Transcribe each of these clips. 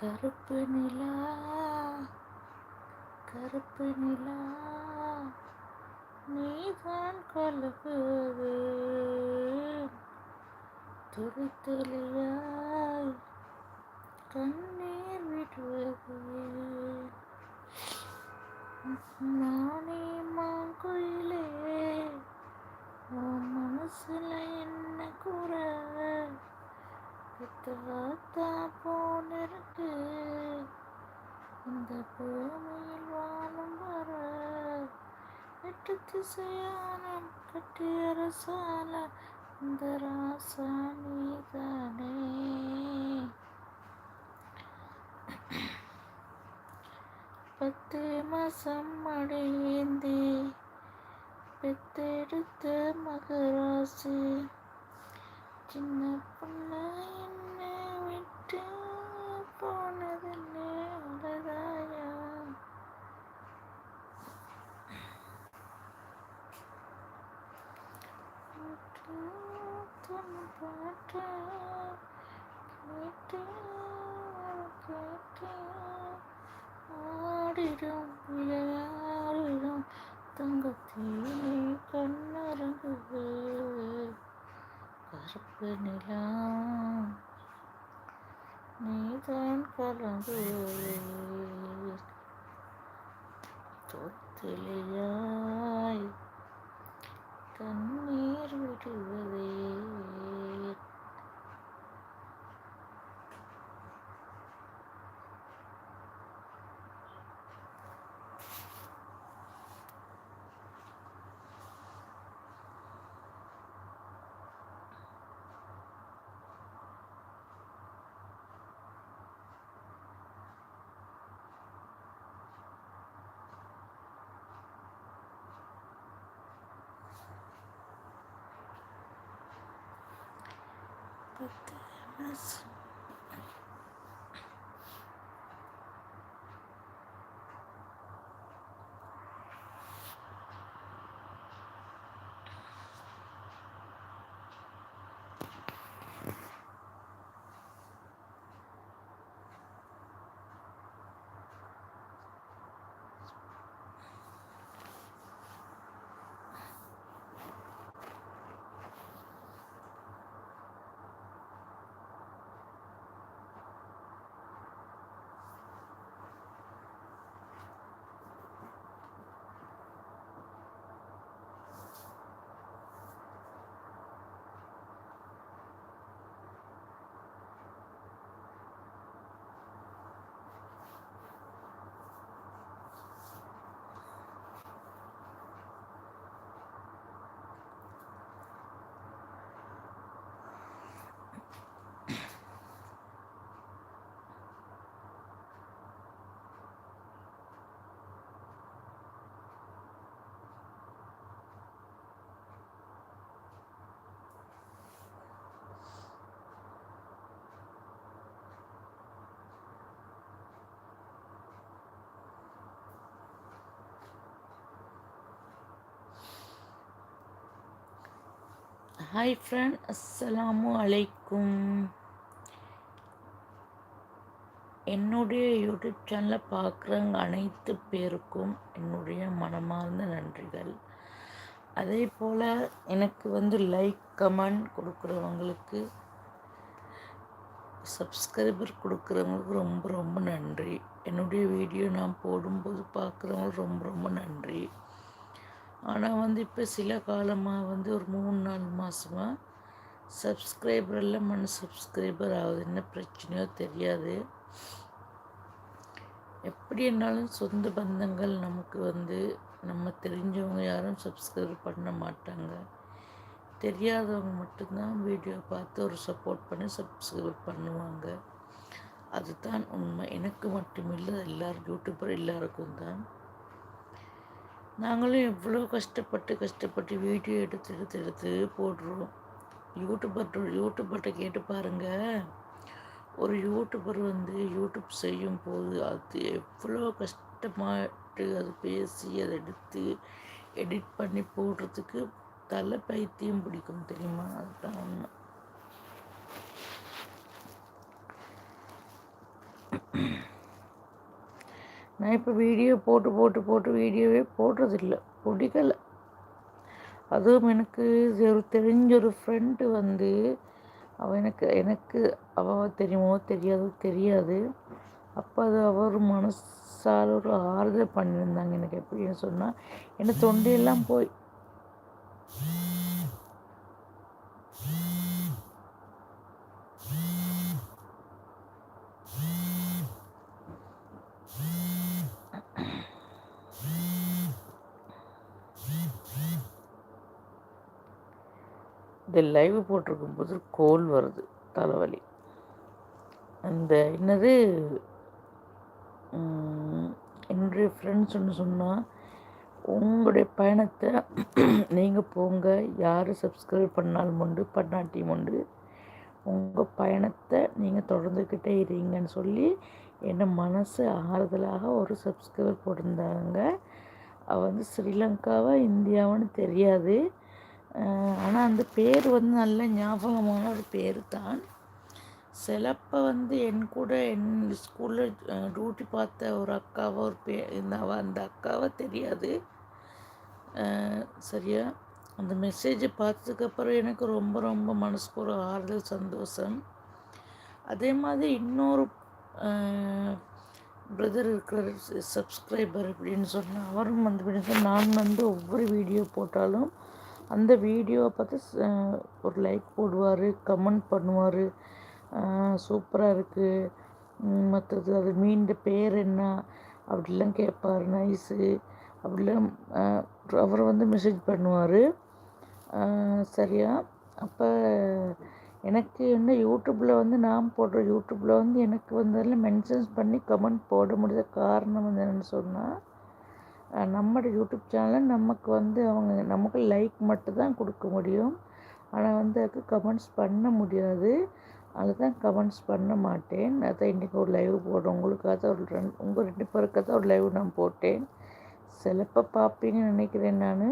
கருப்பு நிலா கருப்பு நிலா நீதான் கலகுவது துளி துளியாய் கண்ணீர் விடுவது. எட்டு திசையானம் கட்டிய இந்த ராசானிதானே பத்து மாசம் அடையேந்தி பெத்தெடுத்த மகராசி. சின்ன பொண்ணு என்ன விட்டு போனதுன்னு அழகாயா பாட்டு கேட்டு கேட்டு ஆடிடும் விளையாடிடும் தங்கத்தீனே கண்ணரங்குவே கருப்பு நிலா நீதான் கலந்து தொத்திலையாய் தண்ணீர் விடுவதே. பத்து மாசம் ஹாய் ஃப்ரெண்ட் அஸ்ஸலாமு அலைக்கும் என்னுடைய யூடியூப் சேனலை பார்க்குறவங்க அனைத்து பேருக்கும் என்னுடைய மனமார்ந்த நன்றிகள். அதே போல் எனக்கு வந்து லைக் கமெண்ட் கொடுக்குறவங்களுக்கு சப்ஸ்கிரைபர் கொடுக்குறவங்களுக்கு ரொம்ப ரொம்ப நன்றி. என்னுடைய வீடியோ நான் போடும்போது பார்க்குறவங்களுக்கு ரொம்ப ரொம்ப நன்றி. ஆனால் வந்து இப்போ சில காலமாக வந்து ஒரு மூணு நாலு மாதமாக சப்ஸ்கிரைபர் எல்லாம் மண் சப்ஸ்கிரைபர் ஆகுது. என்ன பிரச்சனையோ தெரியாது. எப்படி என்னாலும் சொந்த பந்தங்கள் நமக்கு வந்து நம்ம தெரிஞ்சவங்க யாரும் சப்ஸ்கிரைப் பண்ண மாட்டாங்க. தெரியாதவங்க மட்டும்தான் வீடியோ பார்த்து ஒரு சப்போர்ட் பண்ணி சப்ஸ்கிரைப் பண்ணுவாங்க. அதுதான் உண்மை. எனக்கு மட்டுமில்லை. எல்லாரும் யூடியூபர் எல்லாருக்கும் தான். நாங்களும் எவ்வளோ கஷ்டப்பட்டு கஷ்டப்பட்டு வீடியோ எடுத்து எடுத்து எடுத்து போடுறோம் யூடியூபர் யூடியூபர்கிட்ட கேட்டு பாருங்கள் ஒரு யூடியூபர் வந்து யூடியூப் செய்யும் போது அது எவ்வளோ கஷ்டமாட்டு அது பேசி அதை எடுத்து எடிட் பண்ணி போடுறதுக்கு தலை பைத்தியம் பிடிக்கும் தெரியுமா? அதுதான் உண்மை. நான் இப்போ வீடியோ போட்டு போட்டு போட்டு வீடியோவே போடுறதில்ல. பிடிக்கல. அதுவும் எனக்கு ஒரு தெரிஞ்ச ஒரு ஃப்ரெண்டு வந்து அவள் எனக்கு எனக்கு அவள் தெரியுமோ தெரியாதோ தெரியாது. அப்போ அது அவர் மனசால் ஒரு ஆறுதல் பண்ணியிருந்தாங்க எனக்கு எப்படின்னு சொன்னால் என்ன தொண்டையெல்லாம் போய் இந்த லைவ் போட்டிருக்கும் போது கோல் வருது தலைவலி. அந்த என்னது என்னுடைய ஃப்ரெண்ட்ஸ் ஒன்று சொன்னால் உங்களுடைய பயணத்தை நீங்கள் போங்க யார் சப்ஸ்கிரைப் பண்ணாலும் உண்டு பண்ணாட்டியும் உண்டு. உங்கள் பயணத்தை நீங்கள் தொடர்ந்துக்கிட்டே இருங்கன்னு சொல்லி என்ன மனசு ஆறுதலாக ஒரு சப்ஸ்கிரைப் போட்டிருந்தாங்க. அவள் வந்து ஸ்ரீலங்காவா இந்தியாவான்னு தெரியாது. ஆனால் அந்த பேர் வந்து நல்ல ஞாபகமான ஒரு பேர் தான் சிலப்போ வந்து என் கூட என் ஸ்கூலில் டியூட்டி பார்த்த ஒரு அக்காவை ஒரு பே இந்த அந்த அக்காவை தெரியாது. சரியா? அந்த மெசேஜை பார்த்ததுக்கப்புறம் எனக்கு ரொம்ப ரொம்ப மனசுக்கு ஒரு ஆறுதல் சந்தோஷம். அதே மாதிரி இன்னொரு பிரதர் இருக்கிற சப்ஸ்கிரைபர் அப்படின்னு சொன்னால் அவரும் வந்து நான் வந்து ஒவ்வொரு வீடியோ போட்டாலும் அந்த வீடியோவை பார்த்து ஒரு லைக் போடுவார் கமெண்ட் பண்ணுவார். சூப்பராக இருக்குது மற்றது அது மீண்ட பேர் என்ன அப்படிலாம் கேட்பார் நைஸு அப்படிலாம் அவர் வந்து மெசேஜ் பண்ணுவார். சரியா? அப்போ எனக்கு என்ன யூடியூப்பில் வந்து நான் போடுற யூடியூப்பில் வந்து எனக்கு வந்து அதில் மென்ஷன்ஸ் பண்ணி கமெண்ட் போட முடியாத காரணம் வந்து என்னென்னு சொன்னால் நம்மளோட யூடியூப் சேனலில் நமக்கு வந்து அவங்க நமக்கு லைக் மட்டும் தான் கொடுக்க முடியும். ஆனால் வந்து அதுக்கு கமெண்ட்ஸ் பண்ண முடியாது. அதுதான் கமெண்ட்ஸ் பண்ண மாட்டேன். அதான் இன்றைக்கி ஒரு லைவ் போடுறேன் உங்களுக்காக தான் ஒரு ரெண்டு உங்கள் ரெண்டு பேருக்காக தான் ஒரு லைவ் நான் போட்டேன். சிலப்போ பார்ப்பீங்கன்னு நினைக்கிறேன் நான்.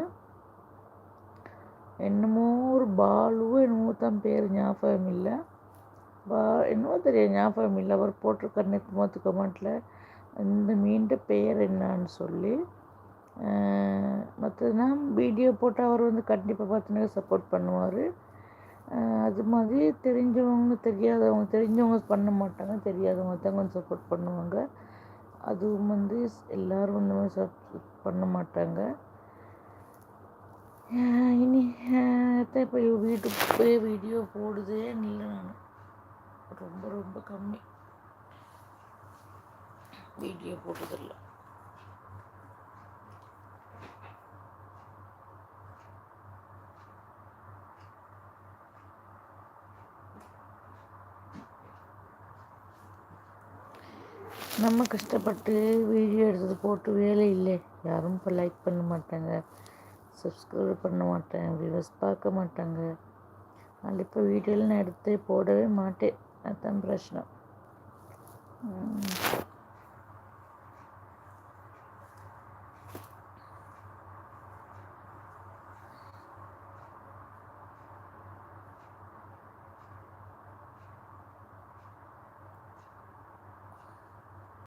என்னமோ ஒரு பாலுவோ என்னமோ தான் பேர் ஞாபகம் இல்லை. பா என்னமோ தெரியாது ஞாபகம் இல்லை. அவர் போட்டிருக்கார் நேற்று கமெண்ட்டில் இந்த மீண்ட பெயர் என்னான்னு சொல்லி. மற்றதுனா வீடியோ போட்டால் அவர் வந்து கண்டிப்பாக பார்த்துனாக்க சப்போர்ட் பண்ணுவார். அது மாதிரி தெரிஞ்சவங்க தெரியாதவங்க தெரிஞ்சவங்க பண்ண மாட்டாங்க தெரியாதவங்க தான் கொஞ்சம் சப்போர்ட் பண்ணுவாங்க. அதுவும் வந்து எல்லோரும் வந்து சப் பண்ண மாட்டாங்க. இனி தான் இப்போ வீட்டுக்கு போய் வீடியோ போடுதே இல்லை நான். ரொம்ப ரொம்ப கம்மி. வீடியோ போட்டதில்லை. நம்ம கஷ்டப்பட்டு வீடியோ எடுத்தது போட்டு வேலை இல்லை. யாரும் இப்போ லைக் பண்ண மாட்டாங்க. சப்ஸ்கிரைப் பண்ண மாட்டாங்க வியூவர்ஸ் பார்க்க மாட்டாங்க. அதனால் இப்போ வீடியோவில் நான் எடுத்து போடவே மாட்டேன். அதுதான் பிரச்சனை.